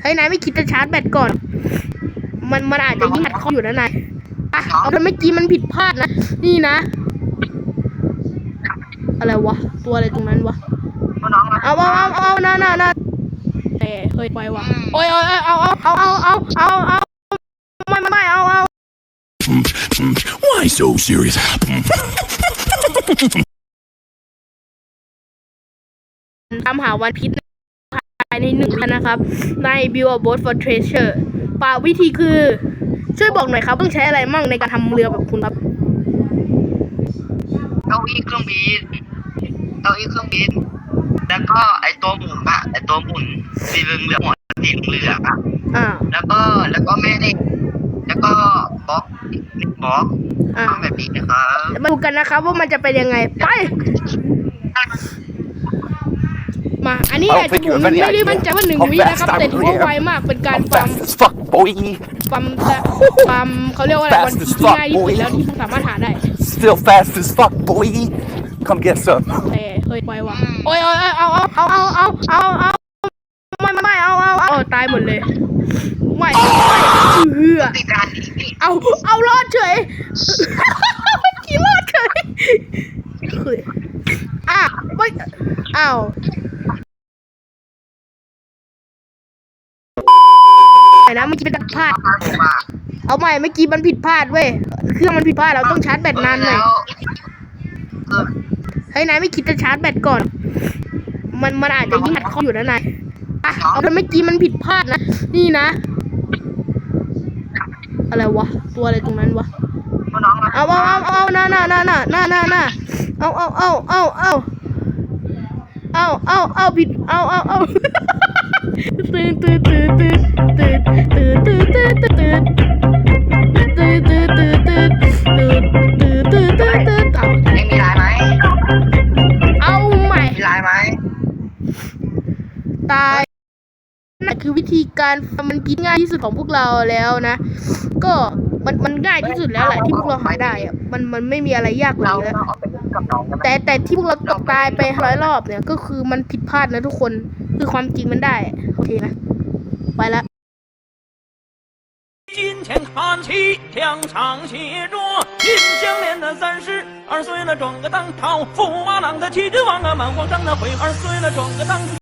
เฮ้ยนายไม่คิดจะชาร์จแบตก่อน มันมันอาจจะยิ่งอัดเข้าอยู่นะนายอะเอาแต่เมื่อกี้มันผิดพลาดนะ นี่นะ อะไรวะ ตัวอะไรตรงนั้นวะน้องๆนะเอาเอาเอาเอาน่าน่าน่าเอ้ยเฮ้ยไปวะโอ้ยโอ้ยเอาเอาเอาเอาเอาเอาเอาไม่ไม่ไม่เอาเอา Why so serious? ตามหาวันพิษายในหนึ่งวันนะครับ ใน Build a Boat for Treasure ป่าวิธีคือ ช่วยบอกหน่อยครับ ต้องใช้อะไรมั่งในการทำเรือแบบคุณครับ เก้าอี้เครื่องบินเก้าอี้เครื่องบิน แล้วก็ไอตัวหมุนอะไอตัวหมุนสีเหลืองเหลืองๆสีเหลืองๆอะอ่า แล้วก็แล้วก็แม่เหล็กแล้วก็บล็อกหนึ่งบล็อกอ่าทำแบบนี้นะครับมาดูกันนะครับว่ามันจะเป็นยังไง ไป มาอันนี้ I อาจ don't จะ think ผ you ม have any ไม่ได้ idea มั่นใจว่าหนึ่ง how วิ fast นะครับ I'm แต่ถือว่า here. ไวมากเป็นการ I'm ปั๊ม fast as fuck, boy. ปั๊มแต่ปั๊มเขาเรียกว่าอะไร Fast มัน as ที่ fuck, ง่ายที่สุด boy. แล้วที่สามารถหาได้ Still fast as fuck, boy. Come get some. เฮ้ยเฮ้ยไปวะโอ้ยโอ้ยเอาเอาเอาเอาเอาเอาเอาไม่ไม่ไม่เอาเอาเอาตายหมดเลยไม่ไม่เหือติดการนี่เอาเอารอดเฉยเมื่อกี้รอดเฉยคืออะไม่เอาไนะเมื่อกี้เป็นพลาด เอาใหม่เมื่อกี้มันผิดพลาดเว้ยเครื่องมันผิดพลาดเราต้องชาร์จแบตนานหน่อยเฮ้ยนายไม่คิดจะชาร์จแบตก่อน มันมันอาจจะยิ่งอัดข้ออยู่นะนายเอาเป็นเมื่อกี้มันผิดพลาดนะนี่นะ อะไรวะตัวอะไรตรงนั้นวะเอาเอาเอาเอาหน้าหน้าหน้าหน้าหน้าหน้าเอาเอาเอาเอาเอาเอาเอาเอาผิดเอาเอาเอา ตื่นตื่นตื่นตื่นตื่นตื่นตื่นตื่นตื่นตื่นตื่นตื่นตื่นตื่นตื่นตื่นตื่นตื่นเอายังมีลายไหมเอาใหม่มีลายไหมตายนั่นคือวิธีการมันพิง่ายที่สุดของพวกเราแล้วนะ ก็มันมันง่ายที่สุดแล้วแหละที่พวกเราหาได้อะมันมันไม่มีอะไรยากกว่าเรานี้แล้ว เราเอาไปเล่นกับน้องกันไหม แต่แต่ที่พวกเราตกตายไปร้อยรอบเนี่ย ก็คือมันผิดพลาดนะทุกคน คือความจริงมันได้ โอเคนะ ไปละ 金钱看齐，墙上写着“金项链的三十二岁了，转个当朝，驸马郎的旗帜王啊，满皇上的徽儿岁了，转个当。